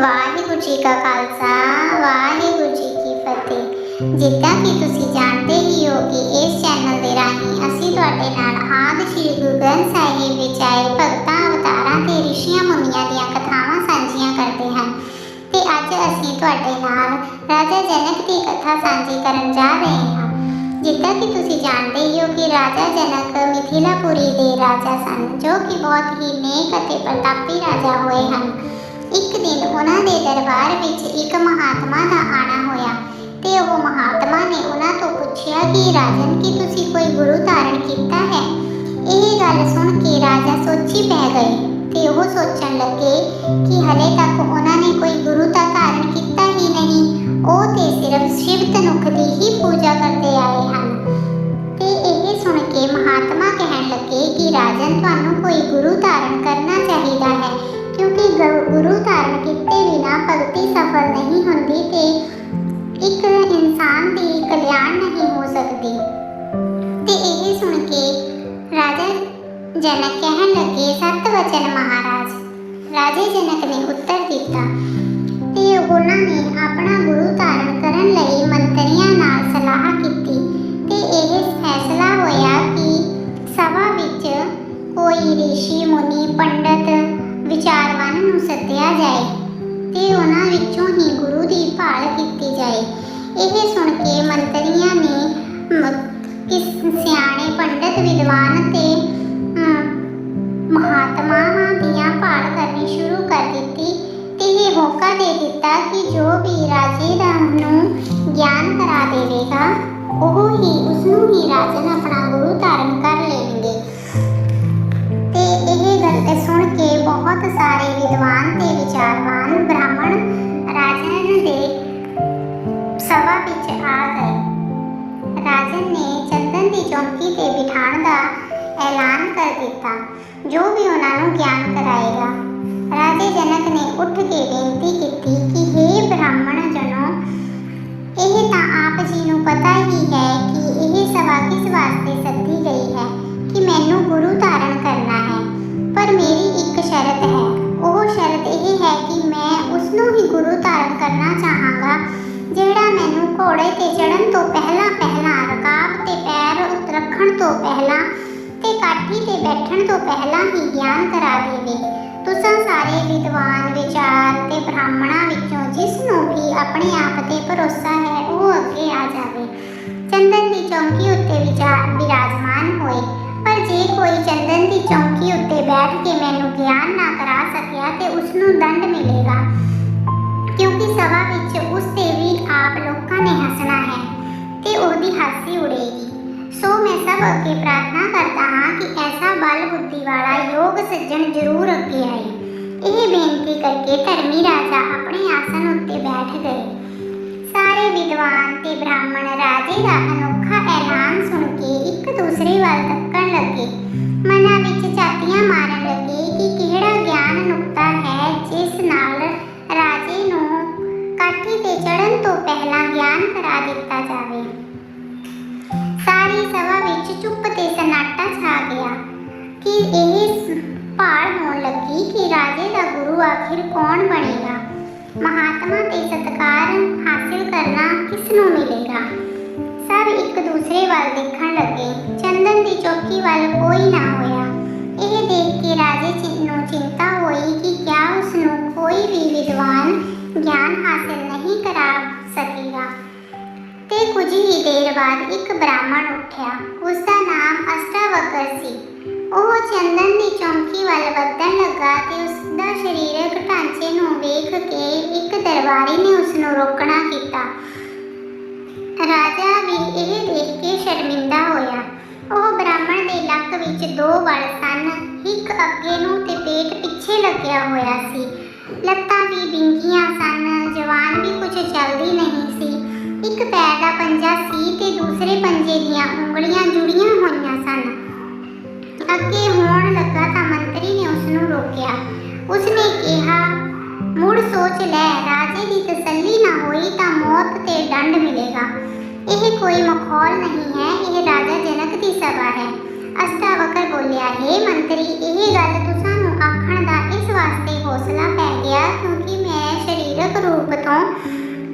ਵਾਹਿਗੁਰੂ ਜੀ ਕਾ ਖਾਲਸਾ, ਵਾਹਿਗੁਰੂ ਜੀ ਕੀ ਫਤਿਹ। ਜਿੱਦਾਂ ਕਿ ਤੁਸੀਂ ਜਾਣਦੇ ਹੀ ਹੋ ਕਿ ਇਸ ਚੈਨਲ ਦੇ ਰਾਹੀਂ ਅਸੀਂ ਤੁਹਾਡੇ ਨਾਲ ਆਦਿ ਸ਼੍ਰੀ ਗੁਰੂ ਗ੍ਰੰਥ ਸਾਹਿਬ ਵਿੱਚ ਆਏ ਭਗਤਾਂ, ਅਵਤਾਰਾਂ ਤੇ ਰਿਸ਼ੀਆਂ ਮੁਨੀਆਂ ਦੀਆਂ ਕਥਾਵਾਂ ਸਾਂਝੀਆਂ ਕਰਦੇ ਹਾਂ। ਤੇ ਅੱਜ ਅਸੀਂ ਤੁਹਾਡੇ ਨਾਲ ਰਾਜਾ ਜਨਕ ਦੀ ਕਥਾ ਸਾਂਝੀ ਕਰਨ ਜਾ ਰਹੇ ਹਾਂ। ਜਿੱਦਾਂ ਕਿ ਤੁਸੀਂ ਜਾਣਦੇ ਹੀ ਹੋ ਕਿ ਰਾਜਾ ਜਨਕ ਮਿਥਿਲਾਪੁਰੀ ਦੇ ਰਾਜਾ ਸਨ, ਜੋ ਕਿ ਬਹੁਤ ਹੀ ਨੇਕ ਅਤੇ ਪ੍ਰਤਾਪੀ ਰਾਜਾ ਹੋਏ ਹਨ। ਇੱਕ ਦਿਨ ਉਹਨਾਂ ਦੇ ਦਰਬਾਰ ਵਿੱਚ ਇੱਕ ਮਹਾਤਮਾ ਦਾ ਆਣਾ ਹੋਇਆ ਤੇ ਉਹ ਮਹਾਤਮਾ ਨੇ ਉਹਨਾਂ ਤੋਂ ਪੁੱਛਿਆ ਕਿ, ਰਾਜਨ, ਕੀ ਤੁਸੀਂ ਕੋਈ ਗੁਰੂ ਧਾਰਨ ਕੀਤਾ ਹੈ? ਇਹ ਗੱਲ ਸੁਣ ਕੇ ਰਾਜਾ ਸੋਚੀ ਪੈ ਗਏ ਤੇ ਉਹ ਸੋਚਣ ਲੱਗੇ ਕਿ ਹਲੇ ਤੱਕ ਉਹਨਾਂ ਨੇ ਕੋਈ ਗੁਰੂ ਤਾਂ ਧਾਰਨ ਕੀਤਾ ਹੀ ਨਹੀਂ। ਉਹ ਤੇ ਸਿਰਫ ਸ਼ਿਵ ਤਨੁਖ ਦੀ ਹੀ ਪੂਜਾ ਕਰਦੇ ਆਏ ਹਨ। ਤੇ ਇਹ ਸੁਣ ਕੇ ਮਹਾਤਮਾ ਕਹਿਣ ਲੱਗੇ ਕਿ, ਰਾਜਨ, ਤੁਹਾਨੂੰ ਕੋਈ ਗੁਰੂ ਧਾਰਨ ਕਰਨਾ ਚਾਹੀਦਾ ਹੈ। ਕਿਉਂਕਿ ਗੁਰੂ ਧਾਰਨ ਕੀਤੇ ਬਿਨਾ ਭਗਤੀ ਸਫਲ ਨਹੀਂ ਹੁੰਦੀ ਤੇ ਇੱਕ ਇਨਸਾਨ ਦੀ ਕਲਿਆਣ ਨਹੀਂ ਹੋ ਸਕਦੀ। ਤੇ ਇਹ ਸੁਣ ਕੇ ਰਾਜਾ ਜਨਕ ਕਹਿਣ ਲੱਗੇ ਸਤ ਵਚਨ ਮਹਾਰਾਜ, ਰਾਜੇ ਜਨਕ ਨੇ ਉੱਤਰ ਦਿੱਤਾ ਤੇ ਉਹਨਾਂ ਨੇ ਆਪਣਾ ਗੁਰੂ ਧਾਰਨ ਕਰਨ ਲਈ ਮੰਤਰੀਆਂ ਨਾਲ ਸਲਾਹ ਕੀਤੀ ਤੇ ਇਹ ਫੈਸਲਾ ਹੋਇਆ ਕਿ ਸਭਾ ਵਿੱਚ ਕੋਈ ਰਿਸ਼ੀ, ਮੁਨੀ, ਪੰਡਤ ਵਿਚਾਰਵਾਨ ਨੂੰ ਸੱਦਿਆ ਜਾਏ ਤੇ ਉਹਨਾਂ ਵਿੱਚੋਂ ਹੀ ਗੁਰੂ ਦੀ ਭਾਲ ਕੀਤੀ ਜਾਏ। ਇਹ ਸੁਣ ਕੇ ਮੰਤਰੀਆਂ ਨੇ ਕਿਸ ਸਿਆਣੇ ਪੰਡਤ ਵਿਦਵਾਨ ਤੇ ਅਮ, ਮਹਾਤਮਾਵਾਂ ਦੀਆਂ ਭਾਲ ਕਰਨੀ ਸ਼ੁਰੂ ਕਰ ਦਿੱਤੀ ਤੇ ਇਹ ਮੌਕਾ ਦੇ ਦਿੱਤਾ ਕਿ ਜੋ ਵੀ ਰਾਜੇ ਰਾਮ ਨੂੰ ਗਿਆਨ ਕਰਾ ਦੇਵੇਗਾ ਉਹ ਹੀ ਉਸ ਨੂੰ ਹੀ ਰਾਜਨ ਆਪਣਾ ਗੁਰੂ ਧਾਰਨ ਕਰ ਲੈਣਗੇ। ਐਲਾਨ ਜੋ ਵੀ ਉਹਨਾਂ ਨੂੰ ਗਿਆਨ ਕਰਾਏਗਾ। ਰਾਜੇ ਜਨਕ ਨੇ ਉੱਠ ਕੇ ਬੇਨਤੀ ਕੀਤੀ ਕਿ हे ਬ੍ਰਾਹਮਣ ਜਨੋ, ਇਹ ਤਾਂ ਆਪ ਜੀ ਨੂੰ ਪਤਾ ਹੀ ਹੈ ਕਿ ਇਹ ਸਭਾ ਕਿਸ ਵਾਸਤੇ ਸੱਦੀ ਗਈ ਹੈ ਕਿ ਮੈਨੂੰ ਗੁਰੂ ਧਾਰਨ ਕਰਨਾ ਹੈ। ਪਰ ਮੇਰੀ ਇੱਕ ਸ਼ਰਤ ਹੈ। ਉਹ ਸ਼ਰਤ ਇਹ ਹੈ ਕਿ ਮੈਂ ਉਸ ਨੂੰ ਹੀ ਗੁਰੂ ਧਾਰਨ ਕਰਨਾ ਚਾਹਾਂਗਾ, ਜਿਹੜਾ ਮੈਨੂੰ ਘੋੜੇ ਤੇ ਚੜਨ ਤੋਂ ਪਹਿਲਾਂ ਪਹਿਲਾਂ ਰਕਾਬ ਤੇ ਪੈਰ ਰੱਖਣ ਤੋਂ ਪਹਿਲਾਂ ਤੇ ਕਾਠੀ ਤੇ ਬੈਠਣ ਤੋਂ ਪਹਿਲਾਂ ਹੀ ਗਿਆਨ ਕਰਾ ਦੇਵੇ। ਤੁਸੀਂ ਸਾਰੇ ਵਿਦਵਾਨ, ਵਿਚਾਰ ਤੇ ਬ੍ਰਾਹਮਣਾਂ ਵਿੱਚੋਂ ਜਿਸ ਨੂੰ ਵੀ ਆਪਣੇ ਆਪ ਤੇ ਭਰੋਸਾ ਹੈ, ਉਹ ਅੱਗੇ ਆ ਜਾਵੇ। ਚੰਦਨ ਦੀ ਚੌਂਕੀ ਉੱਤੇ ਵਿਚਾਰ ਵਿਰਾਜਮਾਨ ਹੋਏ। ਪਰ ਜੇ ਕੋਈ ਚੰਦਨ ਦੀ ਚੌਂਕੀ ਉੱਤੇ ਬੈਠ ਕੇ ਮੈਨੂੰ ਗਿਆਨ ਨਾ ਕਰਾ ਸਕਿਆ ਤੇ ਉਸ ਨੂੰ ਦੰਡ ਮਿਲੇਗਾ। ਕਿਉਂਕਿ ਸਭਾ ਵਿੱਚ ਉਸ ਤੇ ਵੀ ਆਪ ਲੋਕਾਂ ਨੇ ਹੱਸਣਾ ਹੈ ਤੇ ਉਹਦੀ ਹਾਸੀ ਉਡੇਗੀ। ਸੋ ਮੈਂ ਸਭ ਅੱਗੇ ਪ੍ਰਾਰਥਨਾ ਕਰਦਾ ਹਾਂ ਕਿ ਐਸਾ ਬਲ ਬੁੱਧੀ ਵਾਲਾ ਯੋਗ ਸੱਜਣ ਜ਼ਰੂਰ ਅੱਗੇ ਆਏ। ਇਹ ਬੇਨਤੀ ਕਰਕੇ ਧਰਮੀ ਰਾਜਾ ਆਪਣੇ ਆਸਨ ਉੱਤੇ ਬੈਠ ਗਏ। ਸਾਰੇ ਵਿਦਵਾਨ ਤੇ ਬ੍ਰਾਹਮਣ ਰਾਜੇ ਦਾ ਅਨੋਖਾ ਐਲਾਨ ਸੁਣ ਕੇ ਇੱਕ ਦੂਸਰੇ ਵੱਲ ਤੱਕਣ ਲੱਗੇ। ਮਨਾਂ ਵਿੱਚ ਝਾਤੀਆਂ ਮਾਰਨ ਲੱਗੇ ਕਿ ਕਿਹੜਾ ਗਿਆਨ ਨੁਕਤਾ ਹੈ ਜਿਸ ਨਾਲ ਰਾਜੇ ਨੂੰ ਕਾਠੀ ਤੇ ਚੜਨ ਤੋਂ ਪਹਿਲਾਂ ਗਿਆਨ ਕਰਾ ਦਿੱਤਾ ਜਾਵੇ। ਸਾਰੀ ਸਭਾ ਵਿੱਚ ਚੁੱਪ ਤੇ ਸਨਾਟਾ ਛਾ ਗਿਆ। ਕਿ ਇਹ ਸ- ਹੋਣ ਲੱਗੀ ਕਿ ਰਾਜੇ ਦਾ ਗੁਰੂ ਆਖਿਰ ਕੌਣ ਬਣੇਗਾ? ਮਹਾਤਮਾ ਤੇ ਸਤਕਾਰ ਹਾਸਿਲ ਕਰਨਾ ਕਿਸ ਨੂੰ ਮਿਲੇਗਾ? ਸਭ ਇੱਕ ਦੂਸਰੇ ਵੱਲ ਦੇਖਣ ਲੱਗੇ। ਚੰਦਨ ਦੀ ਚੌਕੀ ਵੱਲ ਕੋਈ ਨਾ ਹੋਇਆ। ਇਹ ਦੇਖ ਕੇ ਰਾਜੇ ਚਿ- ਨੂੰ ਚਿੰਤਾ ਹੋਈ ਕਿ ਕਿਆ ਉਸ ਨੂੰ ਕੋਈ ਵੀ ਵਿਦਵਾਨ ਗਿਆਨ ਹਾਸਿਲ ਨਹੀਂ ਕਰਾ ਸਕੇਗਾ। ਤੇ ਕੁਝ ਹੀ ਦੇਰ ਬਾਅਦ ਇੱਕ ਬ੍ਰਾਹਮਣ ਉੱਠਿਆ। ਉਸ ਦਾ ਨਾਮ ਅਸ਼ਟਾਵਕਰ ਸੀ। ਉਹ ਚੰਦਨ ਦੀ ਚੌਂਕੀ ਵੱਲ ਵਧਣ ਲੱਗਾ ਤੇ ਉਸ ਦਾ ਸਰੀਰਕ ਢਾਂਚੇ ਨੂੰ ਵੇਖ ਕੇ ਇੱਕ ਦਰਬਾਰੀ ਨੇ ਉਸ ਨੂੰ ਰੋਕਣਾ ਕੀਤਾ। ਰਾਜਾ ਵੀ ਇਹ ਦੇਖ ਕੇ ਸ਼ਰਮਿੰਦਾ ਹੋਇਆ। ਉਹ ਬ੍ਰਾਹਮਣ ਦੇ ਲੱਕ ਵਿੱਚ ਦੋ ਵਲ ਸਨ। ਇੱਕ ਅੱਗੇ ਨੂੰ ਤੇ ਪੇਟ ਪਿੱਛੇ ਲੱਗਿਆ ਹੋਇਆ ਸੀ। ਲੱਤਾਂ ਵੀ ਬਿੰਗੀਆਂ ਸਨ। ਜਵਾਨ ਵੀ ਕੁਝ ਚੱਲਦੀ ਨਹੀਂ ਸੀ। ਇੱਕ ਪੈਰ ਦਾ ਪੰਜਾ ਸੀ ਤੇ ਦੂਸਰੇ ਪੰਜੇ ਦੀਆਂ ਉਂਗਲੀਆਂ ਜੁੜੀਆਂ ਹੋਈਆਂ ਸਨ। ਅੱਗੇ ਹੋਣ ਲੱਗਾ ਤਾਂ ਮੰਤਰੀ ਨੇ ਉਸ ਨੂੰ ਰੋਕਿਆ। ਉਸਨੇ ਕਿਹਾ, ਮੁੜ ਸੋਚ ਲੈ, ਰਾਜੇ ਦੀ ਤਸੱਲੀ ਨਾ ਹੋਈ ਤਾਂ ਮੌਤ ਤੇ ਡੰਡ ਮਿਲੇਗਾ। ਇਹ ਕੋਈ ਮਖੌਲ ਨਹੀਂ ਹੈ, ਇਹ ਰਾਜਾ ਜਨਕ ਦੀ ਸਭਾ ਹੈ। ਅਸ਼ਟਾਵਕਰ ਬੋਲਿਆ, ਹੈ ਮੰਤਰੀ, ਇਹ ਗੱਲ ਤੁਸਾਂ ਨੂੰ ਆਖਣ ਦਾ ਇਸ ਵਾਸਤੇ ਹੌਸਲਾ ਪੈ ਗਿਆ ਕਿਉਂਕਿ ਮੈਂ ਸਰੀਰਕ ਰੂਪ ਤੋਂ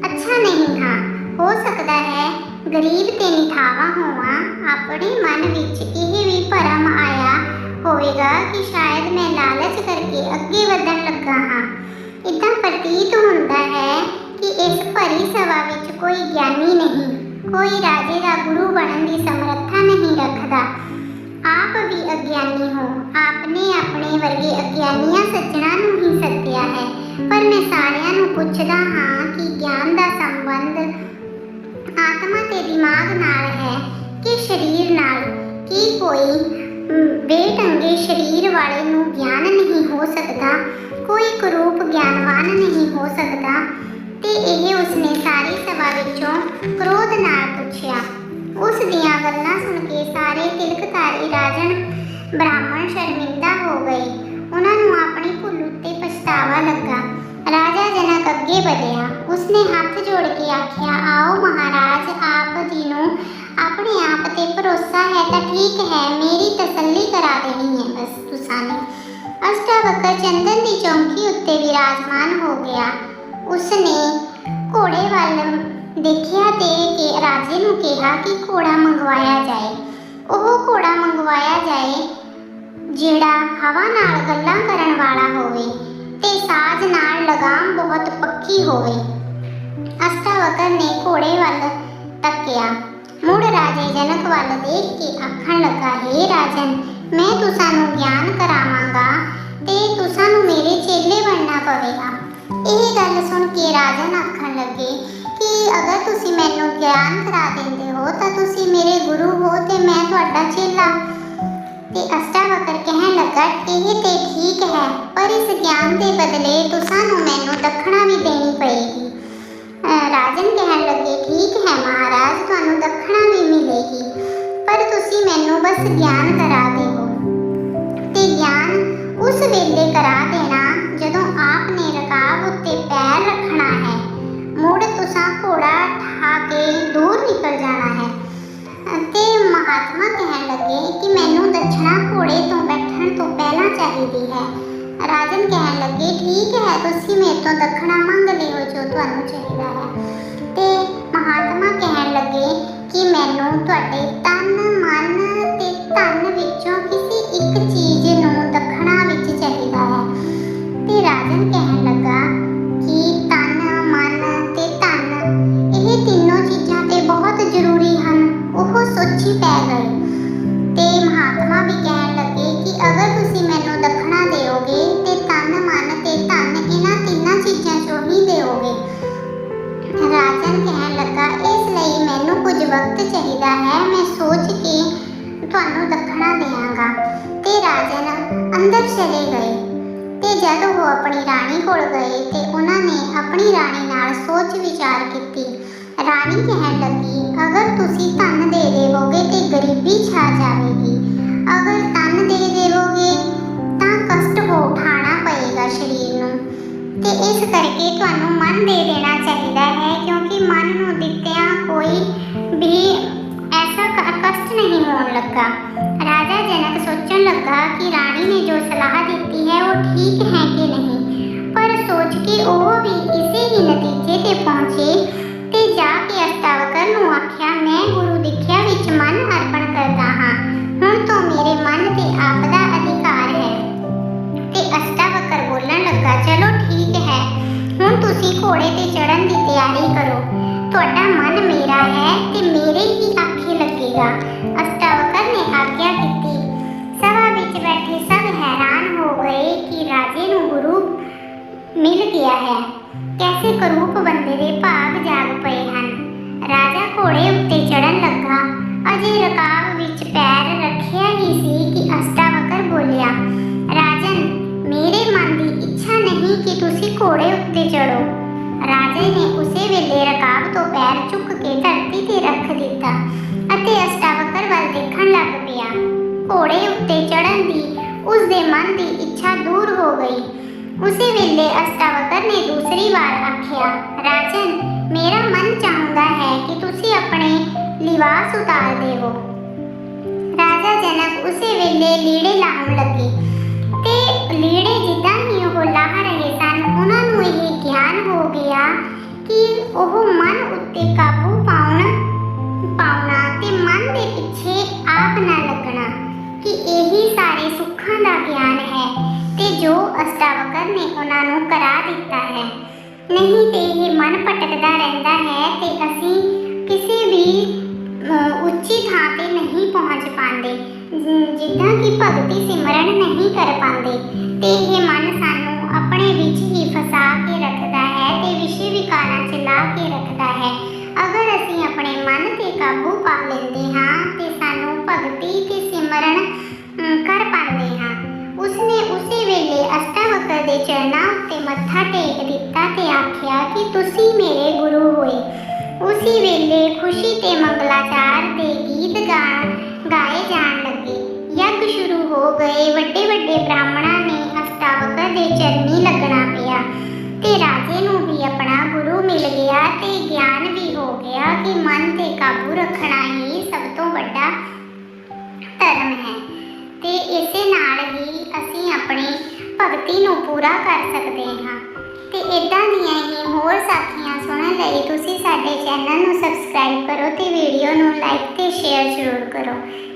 ਅੱਛਾ ਨਹੀਂ ਹਾਂ। ਹੋ ਸਕਦਾ ਹੈ। ਗਰੀਬ ਤੇ ਨਿਠਾਵਾ ਹੋਵਾਂ, ਆਪਣੇ ਮਨ ਵਿੱਚ ਇਹ ਵੀ ਭਰਮ ਆਇਆ ਹੋਵੇਗਾ ਕਿ ਸ਼ਾਇਦ ਮੈਂ ਲਾਲਚ ਕਰਕੇ ਅੱਗੇ ਵਧਣ ਲੱਗਾ ਹਾਂ। ਇਦਾਂ ਪ੍ਰਤੀਤ ਹੁੰਦਾ ਹੈ ਕਿ ਇਸ ਭਰੀ ਸਭਾ ਵਿੱਚ ਕੋਈ ਗਿਆਨੀ ਨਹੀਂ, ਕੋਈ ਰਾਜੇ ਦਾ ਗੁਰੂ ਬਣਨ ਦੀ ਸਮਰੱਥਾ ਨਹੀਂ ਰੱਖਦਾ। ਆਪ ਵੀ ਅਗਿਆਨੀ ਹੋ, ਆਪਨੇ ਆਪਣੇ ਵਰਗੇ ਅਗਿਆਨੀਆਂ ਸੱਜਣਾ ਨੂੰ ਹੀ ਸੱਦਿਆ ਹੈ। ਪਰ ਮੈਂ ਸਾਰਿਆਂ ਨੂੰ ਪੁੱਛਦਾ ਹਾਂ ਕਿ ਗਿਆਨ ਦਾ ਸੰਬੰਧ ਆਤਮਾ ਤੇ ਦਿਮਾਗ ਨਾਲ ਹੈ ਕਿ ਸਰੀਰ ਨਾਲ। ਕੀ ਕੋਈ ਅਮ, ਬੇਢੰਗੇ ਸਰੀਰ ਵਾਲੇ ਨੂੰ ਗਿਆਨ ਨਹੀਂ ਹੋ ਸਕਦਾ ਕੋਈ ਕਰੂਪ ਗਿਆਨਵਾਨ ਨਹੀਂ ਹੋ ਸਕਦਾ। ਤੇ ਇਹ ਉਸਨੇ ਸਾਰੀ ਸਭਾ ਵਿੱਚੋਂ ਕ੍ਰੋਧ ਨਾਲ ਪੁੱਛਿਆ। ਉਸ ਦੀਆਂ ਗੱਲਾਂ ਸੁਣ ਕੇ ਸਾਰੇ ਤਿਲਕਧਾਰੀ ਰਾਜਨ ਬ੍ਰਾਹਮਣ ਸ਼ਰਮਿੰਦਾ ਹੋ ਗਏ। ਉਹਨਾਂ ਨੂੰ ਆਪਣੀ ਭੁੱਲ ਉੱਤੇ ਪਛਤਾਵਾ ਲੱਗਾ। ਰਾਜਾ ਜਨਕ ਅੱਗੇ ਵਧਿਆ। ਉਸਨੇ ਹੱਥ ਜੋੜ ਕੇ ਆਖਿਆ, ਆਓ ਮਹਾਰਾਜ, ਆਪ ਜੀ ਨੂੰ ਆਪਣੇ ਆਪ ਤੇ ਭਰੋਸਾ ਹੈ ਤਾਂ ਠੀਕ ਹੈ, ਮੇਰੀ ਤਸੱਲੀ ਕਰਾ ਦੇਣੀ ਹੈ। ਬਸ ਤੁਸਾਂ ਨੇ ਅਸ਼ਟਾਵਕਰ ਚੰਦਨ ਦੀ ਚੌਂਕੀ ਉੱਤੇ ਵਿਰਾਜਮਾਨ ਹੋ ਗਿਆ। ਉਸਨੇ ਘੋੜੇ ਵੱਲ ਦੇਖਿਆ ਤੇ ਕਿ, ਰਾਜੇ ਨੂੰ ਕਿਹਾ ਕਿ ਘੋੜਾ ਮੰਗਵਾਇਆ ਜਾਏ। ਉਹ ਘੋੜਾ ਮੰਗਵਾਇਆ ਜਾਏ, ਜਿਹੜਾ ਹਵਾ ਨਾਲ ਗੱਲਾਂ ਕਰਨ ਵਾਲਾ ਲਗਾਮ ਬਹੁਤ ਪੱਕੀ ਹੋਵੇ ਅਸ਼ਟਾਵਕਰ ਨੇ ਘੋੜੇ ਵੱਲ ਤੱਕਿਆ। ਮੁੜ ਰਾਜੇ ਜਨਕ ਵੱਲ ਦੇਖ ਕੇ ਆਖਣ ਲੱਗਾ, ਹੈ ਰਾਜਨ, ਮੈਂ ਤੁਸਾਂ ਗਿਆਨ ਕਰਾਵਾਂਗਾ ਤੇ ਤੁਸਾਂ ਮੇਰੇ ਚੇਲੇ ਬਣਨਾ ਪਵੇਗਾ। ਇਹ ਗੱਲ ਸੁਣ ਕੇ ਰਾਜਨ ਆਖਣ ਲੱਗੇ ਕਿ ਅਗਰ ਤੁਸੀਂ ਮੈਨੂੰ ਗਿਆਨ ਕਰਾ ਦਿੰਦੇ ਹੋ ਤਾਂ ਤੁਸੀਂ ਮੇਰੇ ਗੁਰੂ ਹੋ ਤੇ ਮੈਂ ਤੁਹਾਡਾ ਚੇਲਾ। ਤੇ ਅਸ਼ਟਾਵਕਰ ਕਹਿਣ ਲੱਗਾ, ਇਹ ਤੇ ਠੀਕ ਹੈ, ਪਰ ਇਸ ਗਿਆਨ ਦੇ ਬਦਲੇ ਤੁਸਾਂ ਨੂੰ ਮੈਨੂੰ ਦੱਖਣਾ ਵੀ ਦੇਣੀ ਪਏਗੀ। ਰਾਜਨ ਕਹਿਣ ਲੱਗੇ, ਠੀਕ ਹੈ ਮਹਾਰਾਜ, ਤੁਹਾਨੂੰ ਦੱਖਣਾ ਵੀ ਮਿਲੇਗੀ, ਪਰ ਤੁਸੀਂ ਮੈਨੂੰ ਬਸ ਗਿਆਨ ਕਰਾ ਦਿਓ। ਤੇ ਗਿਆਨ ਉਸ ਵੇਲੇ ਕਰਾ ਦੇਣਾ ਜਦੋਂ ਆਪ ਨੇ ਰਕਾਬ ਉੱਤੇ ਪੈਰ ਰੱਖਣਾ ਹੈ। ਮੁੜ ਤੁਸਾਂ ਘੋੜਾ ਠਾ ਕੇ ਦੂਰ ਨਿਕਲ ਜਾਣਾ ਹੈ ਮਹਾਤਮਾ ਕਹਿਣ ਲੱਗੇ ਕਿ ਮੈਨੂੰ ਦਛਣਾ ਘੋੜੇ ਤੋਂ ਬੈਠਣ ਤੋਂ ਪਹਿਲਾਂ ਚਾਹੀਦੀ ਹੈ। ਰਾਜਨ ਕਹਿਣ ਲੱਗੇ, ਠੀਕ ਹੈ, ਤੁਸੀਂ ਮੇਰੇ ਤੋਂ ਦੱਖਣਾ ਮੰਗ ਲਿਓ ਜੋ ਤੁਹਾਨੂੰ ਚਾਹੀਦਾ ਹੈ। ਤੇ ਮਹਾਤਮਾ ਕਹਿਣ ਲੱਗੇ ਕਿ ਮੈਨੂੰ ਤੁਹਾਡੇ ਤਨ, ਮਨ ਤੇ ਧਨ ਵਿੱਚੋਂ ਕਿਸੇ ਇੱਕ ਚੀਜ਼ ਮਹਾਤਮਾ ਵੀ ਕਹਿਣ ਲੱਗੇ ਕਿ ਅਗਰ ਤੁਸੀਂ ਮੈਨੂੰ ਦੱਖਣਾ ਦਿਓਗੇ ਤੇ ਤਨ, ਮਨ ਤੇ ਧਨ, ਇਹਨਾਂ ਤਿੰਨਾਂ ਚੀਜ਼ਾਂ ਚੋਂ ਹੀ ਦਿਓਗੇ। ਰਾਜਨ ਕਹਿਣ ਲੱਗਾ, ਇਸ ਲਈ ਮੈਨੂੰ ਕੁਝ ਵਕਤ ਚਾਹੀਦਾ ਹੈ, ਮੈਂ ਸੋਚ ਕੇ ਤੁਹਾਨੂੰ ਦੱਖਣਾ ਦੇਵਾਂਗਾ ਤੇ ਰਾਜਨ ਅੰਦਰ ਚਲੇ ਗਏ। ਤੇ ਜਦ ਉਹ ਆਪਣੀ ਰਾਣੀ ਕੋਲ ਗਏ ਤੇ ਉਹਨਾਂ ਨੇ ਆਪਣੀ ਰਾਣੀ ਨਾਲ ਸੋਚ ਵਿਚਾਰ ਕੀਤੀ। ਰਾਣੀ ਕਹਿਣ ਲੱਗੀ, ਅਗਰ ਤੁਸੀਂ ਧਨ ਦੇ ਦੇਵੋਗੇ ਤੇ ਗਰੀਬੀ ਛਾ ਜਾਵੇਗੀ ਅਗਰ ਧਨ ਦੇ ਦੇਵੋਗੇ ਤਾਂ ਕਸ਼ਟ ਹੋ ਉਠਾਣਾ ਪਏਗਾ ਸਰੀਰ ਨੂੰ। ਤੇ ਇਸ ਕਰਕੇ ਤੁਹਾਨੂੰ ਮਨ ਦੇ ਦੇਣਾ ਚਾਹੀਦਾ ਹੈ, ਕਿਉਂਕਿ ਮਨ ਨੂੰ ਦਿੱਤਿਆਂ ਕੋਈ ਵੀ ਐਸਾ ਕਸ਼ਟ ਨਹੀਂ ਹੋਣ ਲੱਗਾ। ਰਾਜਾ ਜਨਕ ਸੋਚਣ ਲੱਗਾ ਕਿ ਰਾਣੀ ਨੇ ਜੋ ਸਲਾਹ ਦਿੱਤੀ ਹੈ, ਉਹ ਠੀਕ ਹੈ ਕਿ ਨਹੀਂ। ਪਰ ਸੋਚ ਕੇ ਉਹ ਵੀ ਇਸੇ ਹੀ ਨਤੀਜੇ ਤੇ ਪਹੁੰਚੇ ਤੇ ਜਾ ਕੇ ਅਸਤਾਵਕਰ ਨੂੰ ਆਖਿਆ, ਮੈਂ ਗੁਰੂ ਦੀਖਿਆ ਵਿੱਚ ਮਨ ਅਰਪਣ ਤੇ ਬੋਲਣ ਲੱਗਾ, ਚਲੋ ਠੀਕ ਹੈ, ਹੁਣ ਤੁਸੀਂ ਘੋੜੇ ਤੇ ਚੜਨ ਦੀ ਤਿਆਰੀ ਕਰੋ। ਤੁਹਾਡਾ ਮਨ ਮੇਰਾ ਹੈ ਤੇ ਮੇਰੇ ਹੀ ਆਖੇ ਲੱਗੇਗਾ। ਅਸ਼ਟਾਵਕਰ ਨੇ ਆਗਿਆ ਕੀਤੀ ਸਭਾ ਵਿੱਚ ਬੈਠੇ ਸਭ ਹੈਰਾਨ ਹੋ ਗਏ ਕਿ ਰਾਜੇ ਨੂੰ ਗੁਰੂ ਮਿਲ ਗਿਆ ਹੈ। ਕੈਸੇ ਕਰੂਪ ਬੰਦੇ ਦੇ ਭਾਗ ਜਾਗ ਪਏ ਹਨ? ਰਾਜਾ ਘੋੜੇ ਉੱਤੇ ਚੜਨ ਲੱਗਾ। ਅਜੇ ਰਕਾਬ ਵਿੱਚ ਪੈਰ ਰੱਖਿਆ ਹੀ ਸੀ ਕਿ ਅਸਤਾਵਕਰ ਬੋਲਿਆ ਮੇਰੇ ਮਨ ਦੀ ਇੱਛਾ ਨਹੀਂ ਕਿ ਤੁਸੀਂ ਘੋੜੇ ਉੱਤੇ ਚੜੋ ਰਾਜੇ ਨੇ ਉਸੇ ਵੇਲੇ ਰਕਾਬ ਤੋਂ ਪੈਰ ਚੁੱਕ ਕੇ ਧਰਤੀ ਤੇ ਰੱਖ ਦਿੱਤਾ ਅਤੇ ਅਸ਼ਟਾਵਕਰ ਵੱਲ ਦੇਖਣ ਲੱਗ ਪਿਆ। ਘੋੜੇ ਉੱਤੇ ਚੜਨ ਦੀ ਉਸ ਦੇ ਮਨ ਦੀ ਇੱਛਾ ਦੂਰ ਹੋ ਗਈ। ਉਸੇ ਵੇਲੇ ਅਸ਼ਟਾਵਕਰ ਨੇ ਦੂਸਰੀ ਵਾਰ ਆਖਿਆ, ਰਾਜਨ, ਮੇਰਾ ਮਨ ਚਾਹੁੰਦਾ ਹੈ ਕਿ ਤੁਸੀਂ ਆਪਣੇ ਲਿਵਾਸ ਉਤਾਰ ਦੇਵੋ। ਰਾਜਾ ਜਨਕ ਉਸੇ ਵੇਲੇ ਲੀੜੇ ਲਾਉਣ ਲੱਗੇ। ਤੇ ਜਿੱਦਾਂ ਹੀ ਉਹ ਲਾਹ ਰਹੇ ਸਨ, ਉਹਨਾਂ ਨੂੰ ਇਹ ਗਿਆਨ ਹੋ ਗਿਆ ਕਿ ਉਹ ਮਨ ਉੱਤੇ ਕਾਬੂ ਪਾਉਣ, ਪਾਉਣਾ ਤੇ ਮਨ ਦੇ ਪਿੱਛੇ ਆਪ ਨਾ ਲੱਗਣਾ ਕਿ ਇਹੀ ਸਾਰੇ ਸੁੱਖਾਂ ਦਾ ਗਿਆਨ ਹੈ ਤੇ ਜੋ ਅਸ਼ਟਾਵਕਰ ਨੇ ਉਹਨਾਂ ਨੂੰ ਕਰਾ ਦਿੱਤਾ ਹੈ। ਨਹੀਂ ਤੇ ਇਹ ਮਨ ਭਟਕਦਾ ਰਹਿੰਦਾ ਹੈ ਤੇ ਅਸੀਂ ਕਿਸੇ ਵੀ ਉੱਚੀ ਥਾਂ ਤੇ ਨਹੀਂ ਪਹੁੰਚ ਪਾਉਂਦੇ। ਜਿੱਦਾਂ ਕਿ ਭਗਤੀ ਸਿਮਰਨ ਨਹੀਂ ਕਰ ਪਾਉਂਦੇ, ਤੇ ਇਹ ਮਨ ਸਾਨੂੰ ਆਪਣੇ ਵਿੱਚ ਹੀ ਫਸਾ ਕੇ ਰੱਖਦਾ ਹੈ ਤੇ ਵਿਸ਼ੇ ਵਿਕਾਰਾਂ 'ਚ ਲਾ ਕੇ ਰੱਖਦਾ ਹੈ। ਅਗਰ ਅਸੀਂ ਆਪਣੇ ਮਨ ਤੇ ਕਾਬੂ ਪਾ ਲੈਂਦੇ ਹਾਂ, ਤੇ ਸਾਨੂੰ ਭਗਤੀ ਤੇ ਸਿਮਰਨ ਕਰ ਪਾਉਂਦੇ ਹਾਂ। ਉਸਨੇ ਉਸੇ ਵੇਲੇ ਅਸ਼ਟਾਵਕਰ ਦੇ ਚਰਨਾਂ ਉੱਤੇ ਮੱਥਾ ਟੇਕ ਦਿੱਤਾ ਤੇ ਆਖਿਆ ਕਿ ਤੁਸੀਂ ਮੇਰੇ ਗੁਰੂ ਹੋਏ। ਉਸੇ ਵੇਲੇ ਖੁਸ਼ੀ ਤੇ ਮੰਗਲਾਚਾਰ ਦੇ ਗੀਤ ਗਾਣ ਗਾਏ ਜਾਣ ਲੱਗੇ। ਯੱਗ ਸ਼ੁਰੂ ਹੋ ਗਏ। ਵੱਡੇ ਵੱਡੇ ਬ੍ਰਾਹਮਣਾਂ ਨੇ ਅਸ਼ਟਾਵਕਰ ਦੇ ਚਰਨੀ ਲੱਗਣਾ ਪਿਆ ਤੇ ਰਾਜੇ ਨੂੰ ਵੀ ਆਪਣਾ ਗੁਰੂ ਮਿਲ ਗਿਆ ਤੇ ਗਿਆਨ ਵੀ ਹੋ ਗਿਆ ਕਿ ਮਨ ਤੇ ਕਾਬੂ ਰੱਖਣਾ ਹੀ ਸਭ ਤੋਂ ਵੱਡਾ ਧਰਮ ਹੈ। ਤੇ ਇਸੇ ਨਾਲ ਹੀ ਅਸੀਂ ਆਪਣੀ ਭਗਤੀ ਨੂੰ ਪੂਰਾ ਕਰ ਸਕਦੇ ਹਾਂ। ਤੇ ਇਦਾਂ ਦੀਆਂ ਹੀ ਹੋਰ ਸਾਖੀਆਂ ਸੁਣਨ ਲਈ ਤੁਸੀਂ ਸਾਡੇ ਚੈਨਲ ਨੂੰ ਸਬਸਕ੍ਰਾਈਬ ਕਰੋ ਤੇ ਵੀਡੀਓ ਨੂੰ ਲਾਈਕ ਤੇ ਸ਼ੇਅਰ ਜ਼ਰੂਰ ਕਰੋ।